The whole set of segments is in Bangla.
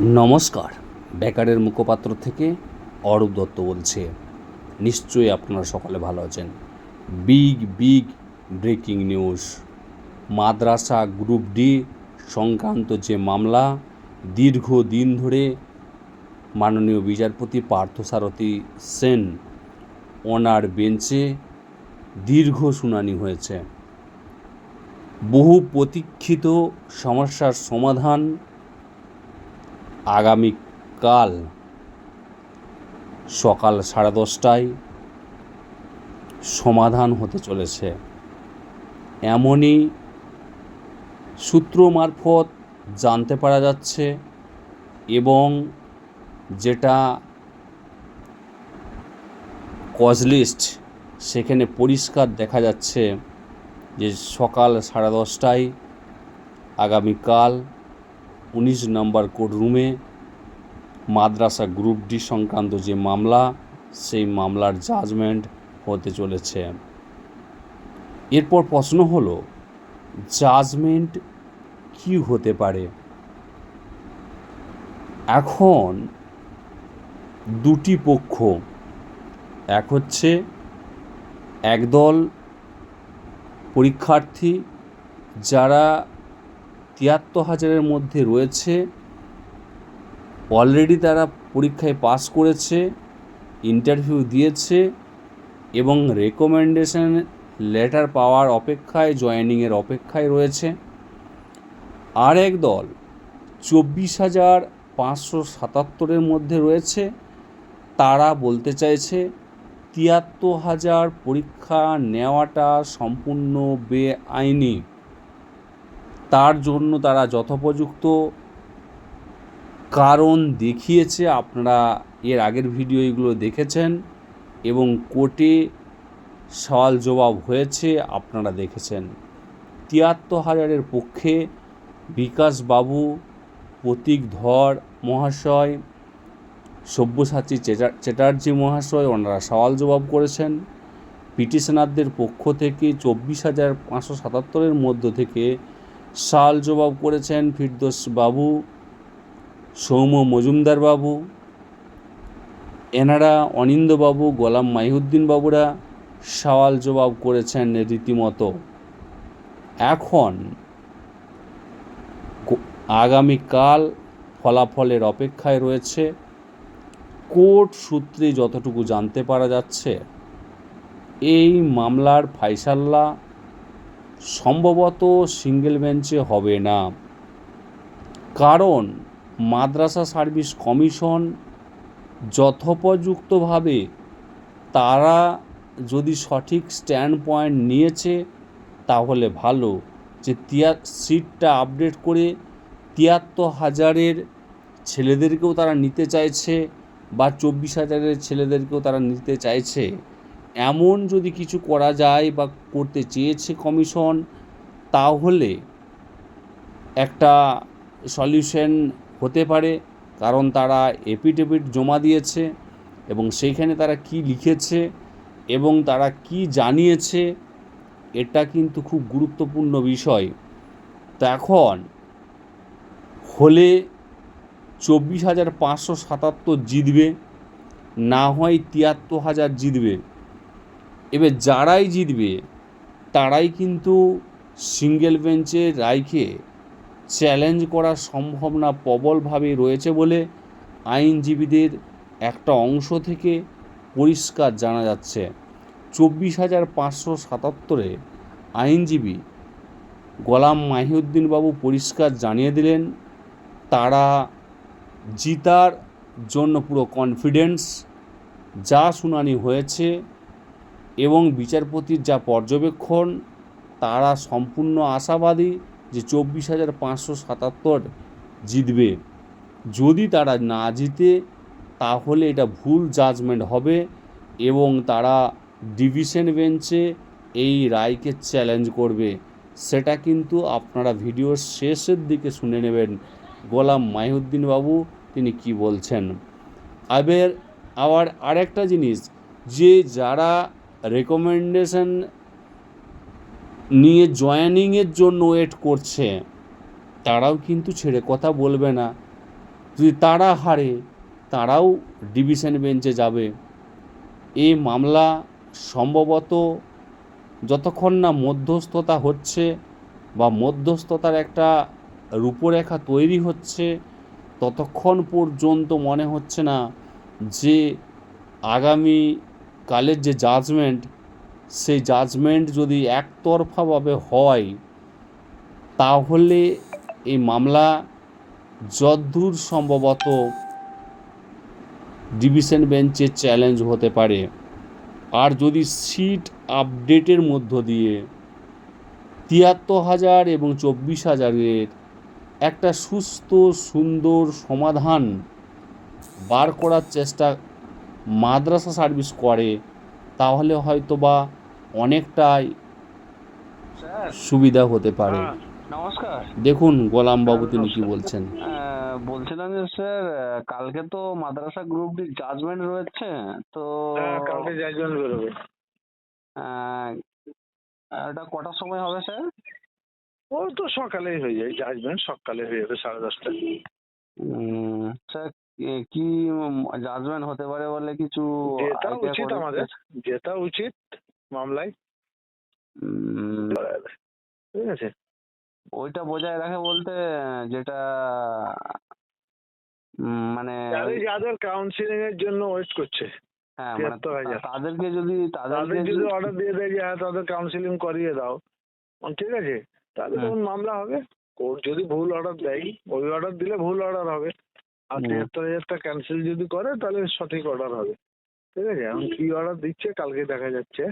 নমস্কার। বেকারের মুখপাত্র থেকে অরূপ দত্ত বলছে। নিশ্চয়ই আপনারা সকলে ভালো আছেন। Big big breaking news. মাদ্রাসা গ্রুপ ডি সংক্রান্ত যে মামলা দীর্ঘ দিন ধরে মাননীয় বিচারপতি পার্থসারথী সেন ওনার বেঞ্চে দীর্ঘ শুনানি হয়েছে। বহু প্রতীক্ষিত সমস্যার সমাধান আগামীকাল সকাল সাড়ে দশটায় সমাধান হতে চলেছে। এমনই সূত্র মারফত জানতে পারা যাচ্ছে এবং যেটা কজলিস্ট সেখানে পরিষ্কার দেখা যাচ্ছে যে সকাল সাড়ে দশটায় আগামীকাল উনিশ নম্বর কোর্ট রুমে মাদ্রাসা গ্রুপ ডি সংক্রান্ত যে মামলা, সেই মামলার জাজমেন্ট হতে চলেছে। এরপর প্রশ্ন হলো জাজমেন্ট কি হতে পারে? এখন দুটি পক্ষ, এক হচ্ছে একদল পরীক্ষার্থী যারা তিয়াত্তর হাজারের মধ্যে রয়েছে। অলরেডি তারা পরীক্ষায় পাস করেছে ইন্টারভিউ দিয়েছে এবং রেকমেন্ডেশন লেটার পাওয়ার অপেক্ষায় জয়েনিংয়ের অপেক্ষায় রয়েছে। আর এক দল চব্বিশ হাজার পাঁচশো সাতাত্তরের মধ্যে রয়েছে। তারা বলতে চাইছে, তিয়াত্তর হাজার পরীক্ষা নেওয়াটা সম্পূর্ণ বেআইনি। তার জন্য তারা যথোপযুক্ত কারণ দেখিয়েছে। আপনারা এর আগের ভিডিও এগুলো দেখেছেন এবং কোর্টে সওয়াল জবাব হয়েছে, আপনারা দেখেছেন। তিয়াত্তর হাজারের পক্ষে বিকাশবাবু, প্রতীক ধর মহাশয়, সব্যসাচী চ্যাটার্জি মহাশয়, ওনারা সওয়াল জবাব করেছেন। পিটিশনারদের পক্ষ থেকে চব্বিশ হাজার পাঁচশো সাতাত্তরের মধ্য থেকে সাল জবাব করেছেন ফিরদোস বাবু, সৌম্য মজুমদার বাবু, এনারা অনিন্দবাবু গোলাম মাইহুদ্দিন বাবুরা সওয়াল জবাব করেছেন রীতিমতো। এখন আগামীকাল ফলাফলের অপেক্ষায় রয়েছে। কোর্ট সূত্রে যতটুকু জানতে পারা যাচ্ছে, এই মামলার ফাইসাল্লা সম্ভবত সিঙ্গেল বেঞ্চে হবে না। কারণ মাদ্রাসা সার্ভিস কমিশন যথোপযুক্তভাবে তারা যদি সঠিক স্ট্যান্ড পয়েন্ট নিয়েছে, তাহলে ভালো। যে তিয়া, সিটটা আপডেট করে তিয়াত্তর হাজারের ছেলেদেরকেও তারা নিতে চাইছে বা চব্বিশ হাজারের ছেলেদেরকেও তারা নিতে চাইছে। এমন যদি কিছু করা যায় বা করতে চেয়েছে কমিশন, তাহলে একটা সলিউশন হতে পারে। কারণ তারা এপিডেভিট জমা দিয়েছে এবং সেইখানে তারা কি লিখেছে এবং তারা কি জানিয়েছে, এটা কিন্তু খুব গুরুত্বপূর্ণ বিষয়। তো এখন হলে চব্বিশ হাজার পাঁচশো সাতাত্তর জিতবে, না হয় তিয়াত্তর হাজার জিতবে। এবার যারাই জিতবে, তারাই কিন্তু সিঙ্গেল বেঞ্চে রায়কে চ্যালেঞ্জ করা সম্ভব না, প্রবলভাবে রয়েছে বলে আইনজীবীদের একটা অংশ থেকে পরিষ্কার জানা যাচ্ছে। চব্বিশ হাজার পাঁচশো সাতাত্তরে আইনজীবী গোলাম মাহিউদ্দিন বাবু পরিষ্কার জানিয়ে দিলেন, তারা জিতার জন্য পুরো কনফিডেন্স যা শুনানি হয়েছে এবং বিচারপতির যা পর্যবেক্ষণ, তারা সম্পূর্ণ আশাবাদী যে চব্বিশ হাজার পাঁচশো সাতাত্তর জিতবে। যদি তারা না জিতে, তাহলে এটা ভুল জাজমেন্ট হবে এবং তারা ডিভিশন বেঞ্চে এই রায়কে চ্যালেঞ্জ করবে। সেটা কিন্তু আপনারা ভিডিওর শেষের দিকে শুনে নেবেন। গোলাম মাহিউদ্দিন বাবু, তিনি কি বলছেন? আবার আবার আরেকটা জিনিস, যে যারা রেকমেন্ডেশন নিয়ে জয়েনিংয়ের জন্য ওয়েট করছে, তারাও কিন্তু ছেড়ে কথা বলবে না। যদি তারা হারে, তারাও ডিভিশন বেঞ্চে যাবে। এই মামলা সম্ভবত যতক্ষণ না মধ্যস্থতা হচ্ছে বা মধ্যস্থতার একটা রূপরেখা তৈরি হচ্ছে, ততক্ষণ পর্যন্ত মনে হচ্ছে না যে আগামী কালের যে জাজমেন্ট সেই জাজমেন্ট যদি একতরফাভাবে হয়, তাহলে এই মামলা যদ্দূর সম্ভবত ডিভিশন বেঞ্চে চ্যালেঞ্জ হতে পারে। আর যদি সিট আপডেটের মধ্য দিয়ে তিয়াত্তর হাজার এবং চব্বিশ হাজারের একটা সুস্থ, সুন্দর সমাধান বার করার চেষ্টা মাদ্রাসা সার্ভিস করে তাহলে হয়তো বা অনেকটাই সুবিধা হতে পারে। হ্যাঁ, নমস্কার। দেখুন গোলামবাবু তিনি কি বলছেন? বলছিলাম যে স্যার কালকে তো মাদ্রাসা গ্রুপ ডি জাজমেন্ট রয়েছে তো হ্যাঁ কালকে জাজমেন্ট বেরোবে। এটা কটার সময় হবে স্যার? ও তো সকালেই হয়ে যায় জাজমেন্ট সকালে হয়ে যাবে সাড়ে দশটা উম, স্যার কি জাজমেন্ট হতে পারে বলে কিছু যেটা উচিত আমাদের যেটা উচিত মামলায়। ঠিক আছে। ওইটা বজায় রাখে বলতে যেটা মানে যাদের কাউন্সিলিং এর জন্য ওয়েট করছে হ্যাঁ মানে 73,000 তাদেরকে যদি তাদেরকে তাদের যদি অর্ডার দিয়ে দেয় যে হ্যাঁ তাদের কাউন্সিলিং করিয়ে দাও। ঠিক আছে। তাহলে। তখন মামলা হবে। কোর্ট যদি ভুল অর্ডার দেয় ওই অর্ডার দিলে ভুল অর্ডার হবে। আর। তিয়াত্তর হাজারটা ক্যান্সেল যদি করে তাহলে সঠিক অর্ডার হবে। ঠিক আছে? এখন কি অর্ডার দিচ্ছে কালকে দেখা যাচ্ছে।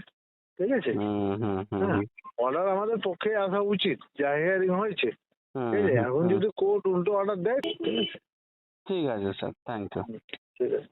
ঠিক আছে? হুম হুম হুম হ্যাঁ অর্ডার আমাদের পক্ষে আসা উচিত যা হিয়ারিং হয়েছে। ঠিক আছে? এখন যদি কোর্ট উল্টো অর্ডার দেয় ঠিক আছে? ঠিক আছে স্যার। থ্যাংক ইউ ঠিক আছে।